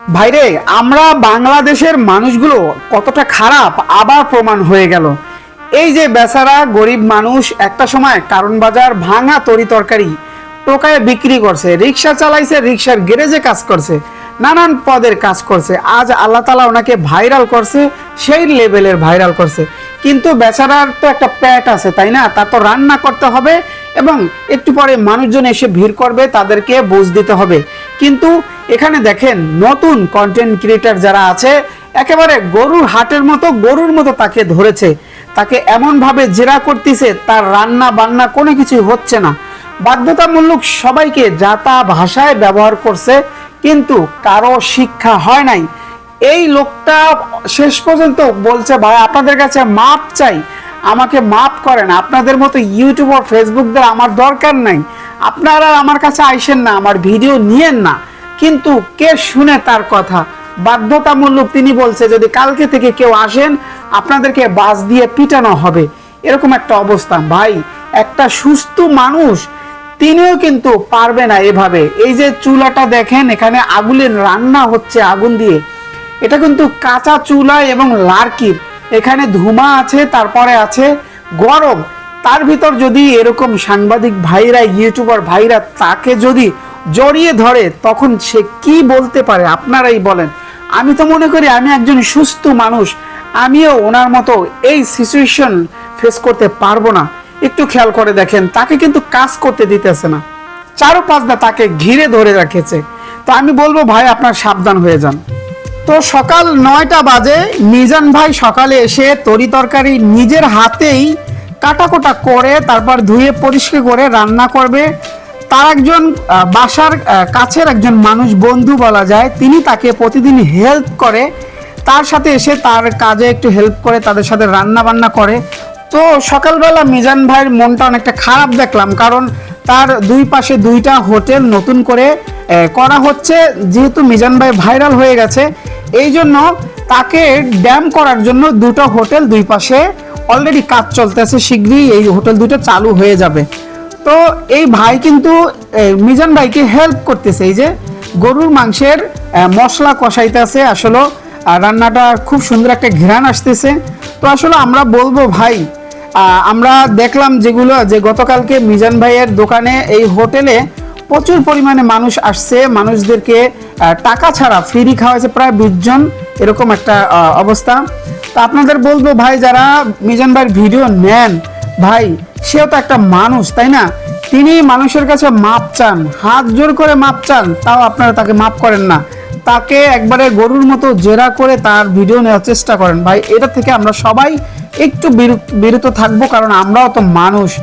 ভাইরে, আমরা বাংলাদেশের মানুষগুলো কতটা খারাপ আবার প্রমাণ হয়ে গেল। এই যে বেচারা গরিব মানুষ একটা সময় কারণ বাজার ভাঙা তরি তরকারি টোকায় বিক্রি করছে, রিক্সা চালাইছে, রিক্সার গ্যারেজে কাজ করছে, নানান পদের কাজ করছে, আজ আল্লাহ তালা ওনাকে ভাইরাল করছে, সেই লেভেলের ভাইরাল করছে। কিন্তু বেচারার তো একটা প্যাট আছে, তাই না? তার তো রান্না করতে হবে এবং একটু পরে মানুষজন এসে ভিড় করবে, তাদেরকে বুঝ দিতে হবে। কিন্তু এখানে দেখেন নতুন কন্টেন্ট ক্রিয়েটার যারা আছে, একেবারে গরুর হাটের মতো, গরুর মতো তাকে ধরেছে। তাকে এমনভাবে জেরা করতেছে, তার রান্না বান্না কোনো কিছুই হচ্ছে না। বাধ্যতামূলক সবাইকে যাতা ভাষায় ব্যবহার করছে, কিন্তু কারও শিক্ষা হয় নাই। এই লোকটা শেষ পর্যন্ত বলছে, ভাই, আপনাদের কাছে মাপ চাই। আমাকে মাপ করেন। আপনাদের মতো ইউটিউব আর ফেসবুকদের আমার দরকার নাই। আপনারা আমার কাছে আইসেন না, আমার ভিডিও নিয়েন না। কিন্তু কে শুনে তার কথা? বাধ্যতামূলক তিনি বলছে, যদি কালকে থেকে কেউ আসেন, আপনাদেরকে বাস দিয়ে পিটানো হবে। এরকম একটা অবস্থা। ভাই, একটা সুস্থ মানুষ, তিনিও কিন্তু পারবে না এভাবে। এই যে চুলাটা দেখেন, এখানে আগুনের রান্না হচ্ছে আগুন দিয়ে। এটা কিন্তু কাঁচা চুলা এবং লার্কির। এখানে ধুমা আছে, তারপরে আছে গরম। তার ভিতর যদি এরকম সাংবাদিক ভাইরা, ইউটিউবার ভাইরা তাকে যদি জড়িয়ে ধরে, তখন সে কি বলতে পারে? আপনারাই বলেন। আমি তো মনে করি আমি একজন সুস্থ মানুষ। আমিও ওনার মতো এই সিচুয়েশন ফেস করতে পারব না। একটু খেয়াল করে দেখেন, তাকে কিন্তু কাজ করতে দিতেছে না। চারো পাঁচটা তাকে ঘিরে ধরে রেখেছে। তো আমি বলব, ভাই, আপনার সাবধান হয়ে যান। তো সকাল নয়টা বাজে, মিজান ভাই সকালে এসে তরি তরকারি নিজের হাতেই কাটাকোটা করে, তারপর ধুয়ে পরিষ্কার করে রান্না করবে। তার একজন বাসার কাছের একজন মানুষ, বন্ধু বলা যায়, তিনি তাকে প্রতিদিন হেল্প করে। তার সাথে এসে তার কাজে একটু হেল্প করে, তাদের সাথে রান্না বান্না করে। তো সকালবেলা মিজান ভাইয়ের মনটা অনেকটা খারাপ দেখলাম, কারণ তার দুই পাশে দুইটা হোটেল নতুন করে করা হচ্ছে, যেহেতু মিজান ভাই ভাইরাল হয়ে গেছে। এই জন্য তাকে ড্যাম করার জন্য দুটো হোটেল দুই পাশে অলরেডি কাজ চলতেছে, শীঘ্রই এই হোটেল দুটো চালু হয়ে যাবে। তো এই ভাই কিন্তু মিজান ভাইকে হেল্প করতেছে। এই যে গরুর মাংসের মশলা কষাইতেছে আসলে রান্নাটা খুব সুন্দর একটা ঘ্রাণ আসতেছে। তো আসলে আমরা বলব ভাই আমরা দেখলাম যেগুলো, যে গতকালকে মিজান ভাইয়ের দোকানে এই হোটেলে প্রচুর পরিমাণে মানুষ আসছে। মানুষদেরকে টাকা ছাড়া ফ্রি খাওয়াছে প্রায় বিশ জন, এরকম একটা অবস্থা। তো আপনাদের বলব ভাই, যারা মিজান ভাইয়ের ভিডিও নেন, ভাই সেও তো একটা মানুষ, তাই না? তিনি মানুষের কাছে মাপ চান, হাত জোর করে মাপ চান, তাও আপনারা তাকে মাপ করেন না। তাকে একবারে গরুর মতো জেরা করে তার ভিডিও নেওয়ার চেষ্টা করেন। ভাই, এটা থেকে আমরা সবাই একটু বিরত- থাকব, কারণ আমরাও তো মানুষ।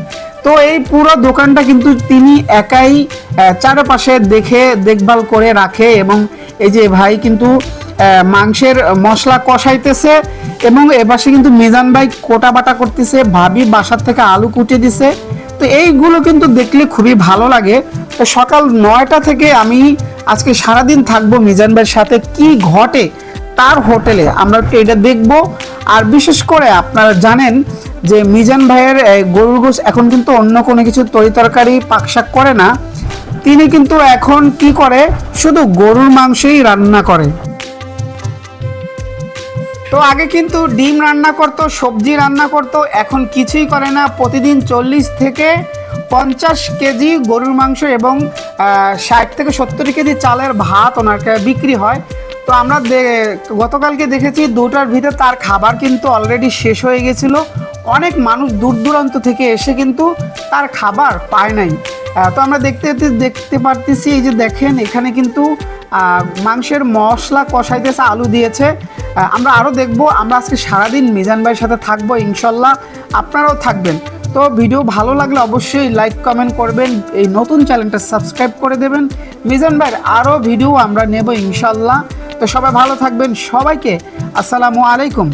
তো এই পুরো দোকানটা কিন্তু তিনি একাই চারপাশে দেখে, দেখভাল করে রাখে এবং এই যে ভাই কিন্তু মাংসের মশলা কষাইতেছে এবং এপাশে কিন্তু মিজান ভাই কোটা বাটা করতেছে, ভাবি বাসার থেকে আলু কুটে দিছে। তো এইগুলো কিন্তু দেখলে খুবই ভালো লাগে। তো সকাল নয়টা থেকে আমি আজকে সারাদিন থাকব মিজান ভাইয়ের সাথে। কি ঘটে তার হোটেলে? আমরা একটু এটা দেখব। আর বিশেষ করে আপনারা জানেন যে মিজান ভাইয়ের গরুর গোস এখন কিন্তু অন্য কোনো কিছু তরি তরকারি পাকশাক করে না। তিনি কিন্তু এখন কি করে? শুধু গরুর মাংসই রান্না করে। তো আগে কিন্তু ডিম রান্না করত, সবজি রান্না করত, এখন কিছুই করে না। প্রতিদিন চল্লিশ থেকে পঞ্চাশ কেজি গরুর মাংস এবং ষাট থেকে সত্তর কেজি চালের ভাত ওনার বিক্রি হয়। তো আমরা গতকালকে দেখেছি দুটার ভিতরে তার খাবার কিন্তু অলরেডি শেষ হয়ে গেছিল। অনেক মানুষ দূর দূরান্ত থেকে এসে কিন্তু তার খাবার পায় নাই। তো আমরা দেখতে দেখতে- পারতেছি এই যে দেখেন, এখানে কিন্তু মাংসের মশলা কষাইতেছে, আলু দিয়েছে। আমরা আরও দেখব, আমরা আজকে সারাদিন মিজান ভাইয়ের সাথে থাকব, ইনশাল্লাহ আপনারাও থাকবেন। তো ভিডিও ভালো লাগলে অবশ্যই লাইক, কমেন্ট করবেন, এই নতুন চ্যানেলটা সাবস্ক্রাইব করে দেবেন। মিজান ভাইয়ের আরও ভিডিও আমরা নেব, ইনশাল্লাহ। তো সবাই ভালো থাকবেন, সবাইকে আসসালামু আলাইকুম।